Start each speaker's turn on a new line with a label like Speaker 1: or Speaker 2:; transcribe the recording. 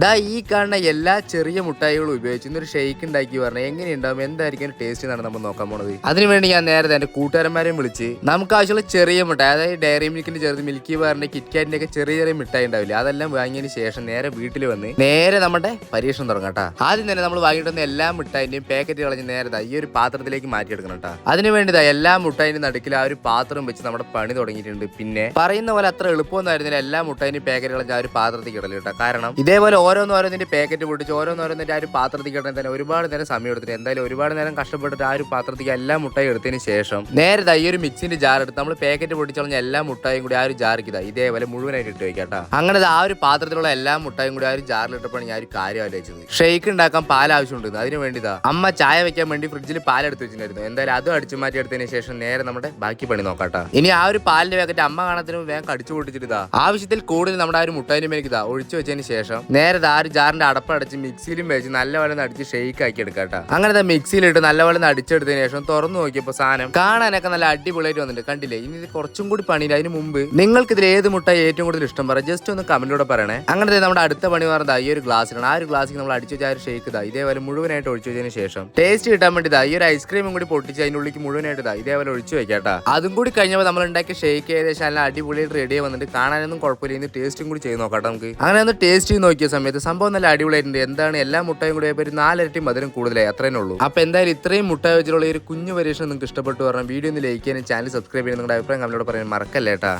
Speaker 1: ദാ ഈ കാണുന്ന എല്ലാ ചെറിയ മുട്ടായികളും ഉപയോഗിച്ച് ഇന്നൊരു ഷെയ്ക്ക് ഉണ്ടാക്കി പറഞ്ഞാൽ എങ്ങനെയുണ്ടാവും എന്തായിരിക്കും ടേസ്റ്റ് എന്നാണ് നമ്മൾ നോക്കാൻ പോണത്. അതിനുവേണ്ടി ഞാൻ നേരത്തെ എന്റെ കൂട്ടുകാരന്മാരെയും വിളിച്ച് നമുക്ക് ആവശ്യമുള്ള ചെറിയ മിഠായി അതായത് ഡയറി മിൽക്കിന്റെ ചെറുത് മിൽക്കി ബാറിന്റെ കിറ്റ്കാറ്റിന്റെ ഒക്കെ ചെറിയ ചെറിയ മിഠായി ഉണ്ടാവില്ല അതെല്ലാം വാങ്ങിയതിന് ശേഷം നേരെ വീട്ടിൽ വന്ന് നേരെ നമ്മുടെ പരീക്ഷണം തുടങ്ങാം കേട്ടോ. ആദ്യം തന്നെ നമ്മൾ വാങ്ങിയിട്ട് വന്ന എല്ലാ മിഠായിന്റെയും പാക്കറ്റ് കളഞ്ഞ് നേരെ ദാ ഈ ഒരു പാത്രത്തിലേക്ക് മാറ്റിയെടുക്കണം കേട്ടോ. അതിനുവേണ്ടി എല്ലാ മുട്ടായിന്റെ നടുക്കിൽ ആ ഒരു പാത്രം വെച്ച് നമ്മുടെ പണി തുടങ്ങിയിട്ടുണ്ട്. പിന്നെ പറയുന്ന പോലെ അത്ര എളുപ്പമൊന്നും ആയിരുന്നില്ല എല്ലാ മുട്ടായിന്റെയും പാക്കറ്റ് കളഞ്ഞ ആ ഒരു പാത്രത്തിൽ കിടൽ കേട്ടോ. കാരണം ഇതേപോലെ ഓരോന്ന് ഓരോന്നിന്റെ പാക്കറ്റ് പൊട്ടിച്ച് ഓരോന്ന് ഓരോന്നിന്റെ ആ ഒരു പാത്രത്തിൽ കിടന്ന് തന്നെ ഒരുപാട് നേരം സമയം എടുത്തിട്ട് എന്തായാലും ഒരുപാട് നേരം കഷ്ടപ്പെട്ടിട്ട് ആ ഒരു പാത്രത്തിലേക്ക് എല്ലാ മുട്ടായി എടുത്തതിന് ശേഷം നേരെ ഈ ഒരു മിക്സിന്റെ ജാർ എടുത്ത് നമ്മൾ പാക്കറ്റ് പൊട്ടിച്ച് കളഞ്ഞ എല്ലാ മുട്ടായും കൂടി ആ ഒരു ജാർക്ക് ഇതാ ഇതേപോലെ മുഴുവനായിട്ട് ഇട്ട് വെക്കാം കേട്ടോ. അങ്ങനെ ആ ഒരു പാത്രത്തിലുള്ള എല്ലാ മുട്ടായും കൂടി ആ ഒരു ജാറിൽ ഇട്ടപ്പോൾ ഞാൻ ഒരു കാര്യം ആലോചിച്ചത്. ഷെയ്ക്ക് ഉണ്ടാക്കാൻ പാൽ ആവശ്യമുണ്ട് അതിന് വേണ്ടിതാ അമ്മ ചായ വെക്കാൻ വേണ്ടി ഫ്രിഡ്ജിൽ പാൽ എടുത്ത് വെച്ചിട്ടുണ്ടായിരുന്നു. എന്തായാലും അതും അടിച്ചു മാറ്റി എടുത്തതിന് ശേഷം നേരെ നമ്മുടെ ബാക്കി പണി നോക്കാട്ടാ ഇനി ആ ഒരു പാലിന്റെ പാക്കറ്റ് അമ്മ കാണത്തിന് വേഗം കടിച്ചു പൊട്ടിച്ചിട്ട് ആവശ്യത്തിൽ കൂടുതൽ നമ്മുടെ ആ ഒരു മുട്ടായിന്റെ മേലേക്ക് ഒഴിച്ചു വെച്ചതിന് ശേഷം നേരെ ദാ ആ ഒരു ജാറിന്റെ അടപ്പടച്ച് മിക്സിയിലും വെച്ച് നല്ലപോലെ അടിച്ച് ഷെയ്ക്ക് ആക്കി എടുക്കാട്ടോ അങ്ങനെ ദാ മിക്സിയിലിട്ട് നല്ലപോലെ അടിച്ചെടുത്തതിന് ശേഷം തുറന്നു നോക്കിയപ്പോൾ സാധനം കാണാനൊക്കെ നല്ല അടിപൊളിയായിട്ട് വന്നിട്ടുണ്ട്. കണ്ടില്ലേ? ഇനി കുറച്ചും കൂടി പണിയില്ല. അതിന് മുമ്പ് നിങ്ങൾക്ക് ഇതിൽ ഏത് മുട്ട ഏറ്റവും കൂടുതൽ ഇഷ്ടം പറ. ജസ്റ്റ് ഒന്ന് കമന്റിലൂടെ പറയണേ. അങ്ങനെ നമ്മുടെ അടുത്ത പണി പറഞ്ഞാൽ ഈ ഒരു ഗ്ലാസ്സിലാണ് ആ ഒരു ഗ്ലാസ്സിൽ നമ്മൾ അടിച്ചു വെച്ചാൽ ഷേക്ക് ഇതാ ഇതേപോലെ മുഴുവനായിട്ട് ഒഴിച്ചു വെച്ചതിന് ശേഷം ടേസ്റ്റ് കിട്ടാൻ വേണ്ടി ഈ ഒരു ഐസ്ക്രീമും കൂടി പൊട്ടിച്ച് അതിന്റെ ഉള്ളിലേക്ക് മുഴുവനായിട്ട് ഇതാ ഇതേപോലെ ഒഴിച്ചു വെക്കാട്ടാ അതും കൂടി കഴിഞ്ഞപ്പോൾ നമ്മൾ ഉണ്ടാക്കിയ ഷേക്ക് ഏകദേശം നല്ല അടിപൊളിയായിട്ട് റെഡി വന്നിട്ട് കാണാനൊന്നും കുഴപ്പമില്ല. ഇനി ടേസ്റ്റും കൂടി ചെയ്ത് നോക്കാം നമുക്ക്. അങ്ങനെ ഒന്ന് ടേസ്റ്റ് ചെയ്ത് നോക്കിയ സമയത്ത് സംഭവം നല്ല അടിപൊളിയായിട്ടുണ്ട്. എന്താണ് എല്ലാ മുട്ടായും കൂടി ഒരു നാലരട്ടി മധുരം കൂടുതലായി. അത്രേ ഉള്ളൂ. അപ്പൊ എന്തായാലും ഇത്രയും മുട്ട വെച്ചിട്ടുള്ള ഒരു കുഞ്ഞു പരീക്ഷണം നിങ്ങൾക്ക് ഇഷ്ടപ്പെട്ടു പറഞ്ഞാൽ വീഡിയോ ഒന്ന് ലൈക്ക് ചെയ്യാനും ചാനൽ സബ്സ്ക്രൈബ് ചെയ്യാൻ നിങ്ങളുടെ അഭിപ്രായം കമന്റിലൂടെ പറയാൻ മറക്കല്ലേട്ടാ